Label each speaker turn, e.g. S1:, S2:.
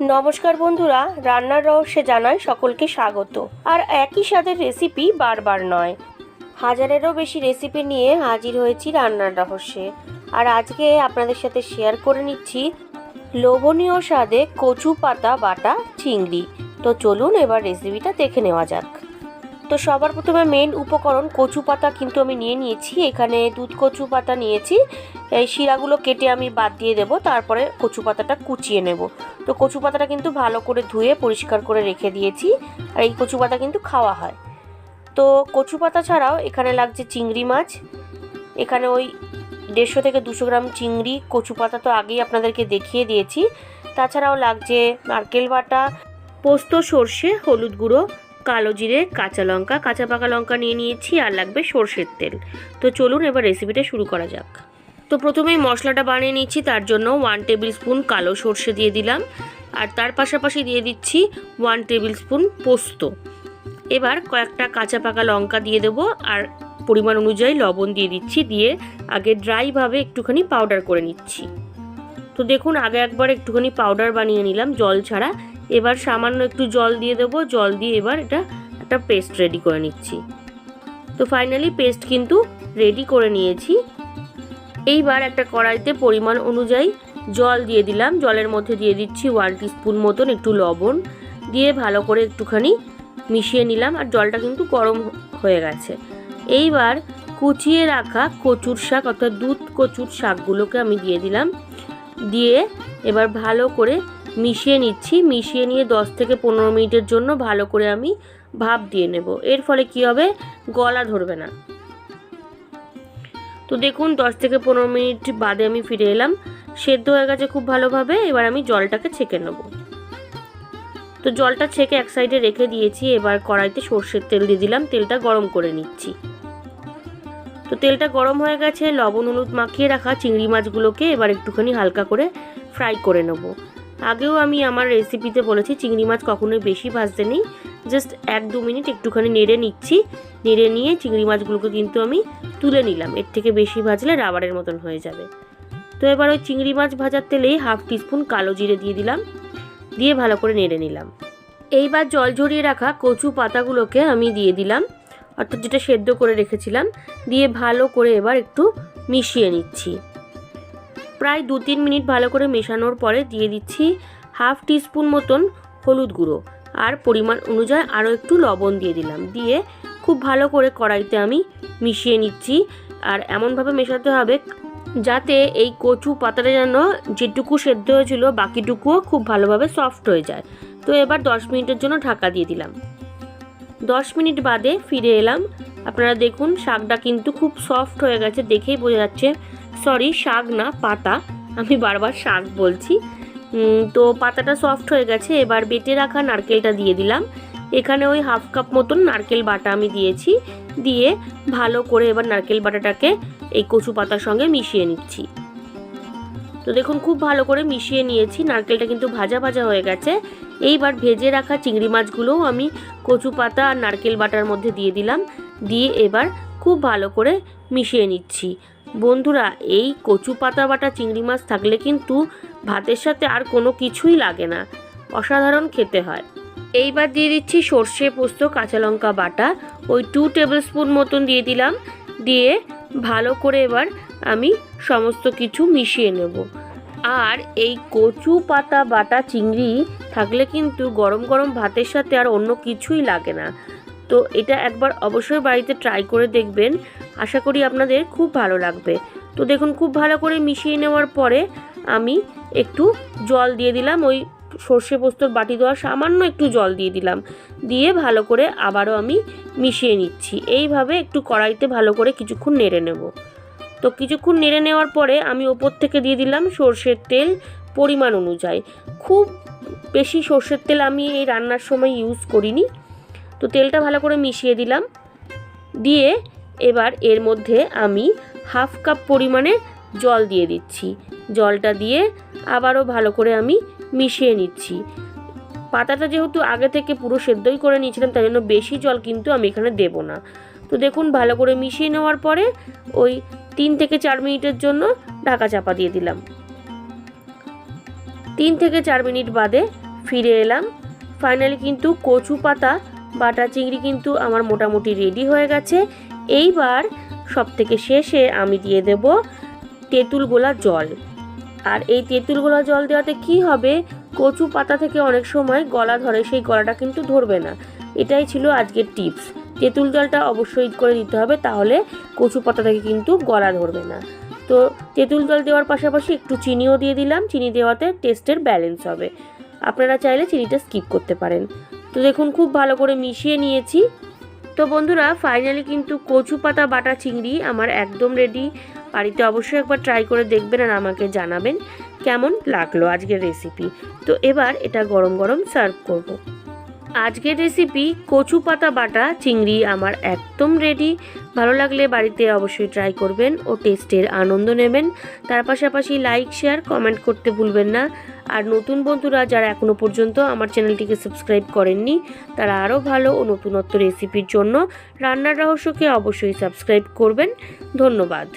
S1: নমস্কার বন্ধুরা, রান্নার রহস্যে জানায় সকলকে স্বাগত। আর একই স্বাদের রেসিপি বারবার নয়। হাজারেরও বেশি রেসিপি নিয়ে হাজির হয়েছি রান্নার রহস্যে। আর আজকে আপনাদের সাথে শেয়ার করে নিচ্ছি লোভনীয় স্বাদে কচু পাতা বাটা, চিংড়ি। তো চলুন এবার রেসিপিটা দেখে নেওয়া যাক। তো সবার প্রথমে মেন উপকরণ কচু পাতা কিন্তু আমি নিয়ে নিয়েছি। এখানে দুধ কচু পাতা নিয়েছি। এই শিরাগুলো কেটে আমি বাদ দিয়ে দেবো, তারপরে কচু পাতাটা কুচিয়ে নেব। তো কচু পাতাটা কিন্তু ভালো করে ধুয়ে পরিষ্কার করে রেখে দিয়েছি, আর এই কচু পাতা কিন্তু খাওয়া হয়। তো কচু পাতা ছাড়াও এখানে লাগছে চিংড়ি মাছ। এখানে ওই দেড়শো থেকে দুশো গ্রাম চিংড়ি, কচু পাতা তো আগেই আপনাদেরকে দেখিয়ে দিয়েছি। তাছাড়াও লাগছে নারকেল বাটা, পোস্ত, সর্ষে, হলুদ গুঁড়ো কালো জিরে, কাঁচা লঙ্কা, কাঁচা পাকা লঙ্কা নিয়ে নিয়েছি আর লাগবে সর্ষের তেল। তো চলুন এবার রেসিপিটা শুরু করা যাক। তো প্রথমেই মশলাটা বানিয়ে নিচ্ছি তার জন্য ওয়ান টেবিল স্পুন কালো সর্ষে দিয়ে দিলাম। আর তার পাশাপাশি দিয়ে দিচ্ছি ওয়ান টেবিল স্পুন পোস্ত। এবার কয়েকটা কাঁচা পাকা লঙ্কা দিয়ে দেবো আর পরিমাণ অনুযায়ী লবণ দিয়ে দিচ্ছি, দিয়ে আগে ড্রাইভাবে একটুখানি পাউডার করে নিচ্ছি। তো দেখুন, আগে একবার একটুখানি পাউডার বানিয়ে নিলাম, জল ছাড়া। এবার সামান্য একটু জল দিয়ে দেবো। জল দিয়ে এবার এটা একটা পেস্ট রেডি করে নিচ্ছি। তো ফাইনালি পেস্ট কিন্তু রেডি করে নিয়েছি। এইবার একটা কড়াইতে পরিমাণ অনুযায়ী জল দিয়ে দিলাম। জলের মধ্যে দিয়ে দিচ্ছি ওয়ান স্পুন মতন একটু লবণ। দিয়ে ভালো করে একটুখানি মিশিয়ে নিলাম আর জলটা কিন্তু গরম হয়ে গেছে। এইবার কুচিয়ে রাখা কচুর শাক অর্থাৎ দুধ কচুর শাকগুলোকে আমি দিয়ে দিলাম। দিয়ে এবার ভালো করে মিশিয়ে নিচ্ছি। মিশিয়ে নিয়ে দশ থেকে পনেরো মিনিটের জন্য ভালো করে আমি ভাপ দিয়ে নেব। এর ফলে কি হবে? গলা ধরবে না। তো দেখুন, দশ থেকে পনেরো মিনিট বাদে আমি ফিরে এলাম। সেদ্ধ হয়ে গেছে খুব ভালোভাবে। এবার আমি জলটাকে ছেঁকে নেব। তো জলটা ছেঁকে এক সাইডে রেখে দিয়েছি। এবার কড়াইতে সর্ষের তেল দিয়ে দিলাম। তেলটা গরম করে নিচ্ছি। তো তেলটা গরম হয়ে গেছে, লবণ, হলুদ মাখিয়ে রাখা চিংড়ি মাছগুলোকে এবার একটুখানি হালকা করে ফ্রাই করে নেব। আগেও আমি আমার রেসিপিতে বলেছি, চিংড়ি মাছ কখনোই বেশি ভাজতে নেই। জাস্ট এক দু মিনিট একটুখানি নেড়ে নিচ্ছি। নেড়ে নিয়ে চিংড়ি মাছগুলোকে কিন্তু আমি তুলে নিলাম। এর থেকে বেশি ভাজলে রাবারের মতন হয়ে যাবে। তো এবার ওই চিংড়ি মাছ ভাজার তেলেই হাফ টিস্পুন কালো জিরে দিয়ে দিলাম। দিয়ে ভালো করে নেড়ে নিলাম। এইবার জল ঝরিয়ে রাখা কচু পাতাগুলোকে আমি দিয়ে দিলাম। অর্থাৎ যেটা সেদ্ধ করে রেখেছিলাম, দিয়ে ভালো করে এবার একটু মিশিয়ে নিচ্ছি। প্রায় দু তিন মিনিট ভালো করে মেশানোর পরে দিয়ে দিচ্ছি হাফ টিস্পুন মতন হলুদ গুঁড়ো। আর পরিমাণ অনুযায়ী আরও একটু লবণ দিয়ে দিলাম। দিয়ে খুব ভালো করে কড়াইতে আমি মিশিয়ে নিচ্ছি। আর এমনভাবে মেশাতে হবে যাতে এই কচু পাতাটা যেন যেটুকু সেদ্ধ হয়েছিল বাকিটুকুও খুব ভালোভাবে সফট হয়ে যায়। তো এবার দশ মিনিটের জন্য ঢাকা দিয়ে দিলাম। দশ মিনিট বাদে ফিরে এলাম। আপনারা দেখুন, শাকটা কিন্তু খুব সফট হয়ে গেছে দেখেই বোঝা যাচ্ছে। সরি শাক না, পাতা। আমি বারবার শাক বলছি। তো পাতাটা সফট হয়ে গেছে, এবার বেটে রাখা নারকেলটা দিয়ে দিলাম। এখানে ওই হাফ কাপ মতন নারকেল বাটা আমি দিয়েছি। দিয়ে ভালো করে এবার নারকেল বাটাটাকে এই কচু পাতার সঙ্গে মিশিয়ে নিচ্ছি। তো দেখুন, খুব ভালো করে মিশিয়ে নিয়েছি। নারকেলটা কিন্তু ভাজা ভাজা হয়ে গেছে। এইবার ভেজে রাখা চিংড়ি মাছগুলোও আমি কচু পাতা আর নারকেল বাটার মধ্যে দিয়ে দিলাম। দিয়ে এবার খুব ভালো করে মিশিয়ে নিচ্ছি। বন্ধুরা, এই কচু পাতা বাটা চিংড়ি মাছ থাকলে কিন্তু ভাতের সাথে আর কোনো কিছুই লাগে না। অসাধারণ খেতে হয়। এইবার দিয়ে দিচ্ছি সর্ষে পোস্ত, কাঁচা লঙ্কা বাটা। ওই টু টেবিল স্পুন মতন দিয়ে দিলাম। দিয়ে ভালো করে এবার আমি সমস্ত কিছু মিশিয়ে নেব। আর এই কচু পাতা, বাটা, চিংড়ি থাকলে কিন্তু গরম গরম ভাতের সাথে আর অন্য কিছুই লাগে না। তো এটা একবার অবশ্যই বাড়িতে ট্রাই করে দেখবেন। আশা করি আপনাদের খুব ভালো লাগবে। তো দেখুন, খুব ভালো করে মিশিয়ে নেওয়ার পরে আমি একটু জল দিয়ে দিলাম ওই সর্ষে পোস্তর বাটি দেওয়া সামান্য একটু জল দিয়ে দিলাম। দিয়ে ভালো করে আবারও আমি মিশিয়ে নিচ্ছি। এইভাবে একটু কড়াইতে ভালো করে কিছুক্ষণ নেড়ে নেব। তো কিছুক্ষণ নেড়ে নেওয়ার পরে আমি ওপর থেকে দিয়ে দিলাম সর্ষের তেল পরিমাণ অনুযায়ী। খুব বেশি সর্ষের তেল আমি এই রান্নার সময় ইউজ করিনি। তো তেলটা ভালো করে মিশিয়ে দিলাম। দিয়ে এবার এর মধ্যে আমি হাফ কাপ পরিমাণে জল দিয়ে দিচ্ছি। জলটা দিয়ে আবারও ভালো করে আমি মিশিয়ে নিচ্ছি। পাতাটা যেহেতু আগে থেকে পুরো সেদ্ধই করে নিয়েছিলাম তাই জন্য বেশি জল কিন্তু আমি এখানে দেব না। তো দেখুন, ভালো করে মিশিয়ে নেওয়ার পরে ওই তিন থেকে চার মিনিটের জন্য ঢাকা চাপা দিয়ে দিলাম। তিন থেকে চার মিনিট বাদে ফিরে এলাম। ফাইনালি কিন্তু কচু পাতা, বাটা চিংড়ি কিন্তু আমার মোটামুটি রেডি হয়ে গেছে। এইবার সব থেকে শেষে আমি দিয়ে দেব তেঁতুল গোলা জল। আর এই তেঁতুল গোলা জল দেওয়াতে কি হবে? কচু পাতা থেকে অনেক সময় গলা ধরে, সেই গলাটা কিন্তু ধরবে না। এটাই ছিল আজকের টিপস। তেঁতুল জলটা অবশ্যই করে দিতে হবে, তাহলে কচু পাতা থেকে কিন্তু গলা ধরবে না। তো তেঁতুল জল দেওয়ার পাশাপাশি একটু চিনিও দিয়ে দিলাম। চিনি দেওয়াতে টেস্টের ব্যালেন্স হবে। আপনারা চাইলে চিনিটা স্কিপ করতে পারেন। তো দেখুন, খুব ভালো করে মিশিয়ে নিয়েছি। তো বন্ধুরা, ফাইনালি কিন্তু কচু পাতা, বাটা, চিংড়ি আমার একদম রেডি। বাড়িতে অবশ্যই একবার ট্রাই করে দেখবেন আর আমাকে জানাবেন কেমন লাগল আজকের রেসিপি তো এবার এটা গরম গরম সার্ভ করব। আজকের রেসিপি কচু পাতা বাটা চিংড়ি আমার একদম রেডি ভালো লাগলে বাড়িতে অবশ্যই ট্রাই করবেন ও টেস্টের আনন্দ নেবেন। তার পাশাপাশি লাইক শেয়ার কমেন্ট করতে ভুলবেন না। আর নতুন বন্ধুরা যারা এখনও পর্যন্ত আমার চ্যানেলটিকে সাবস্ক্রাইব করেননি, তারা আরও ভালো ও নতুনত্ব রেসিপির জন্য রান্নার রহস্যকে অবশ্যই সাবস্ক্রাইব করবেন। ধন্যবাদ।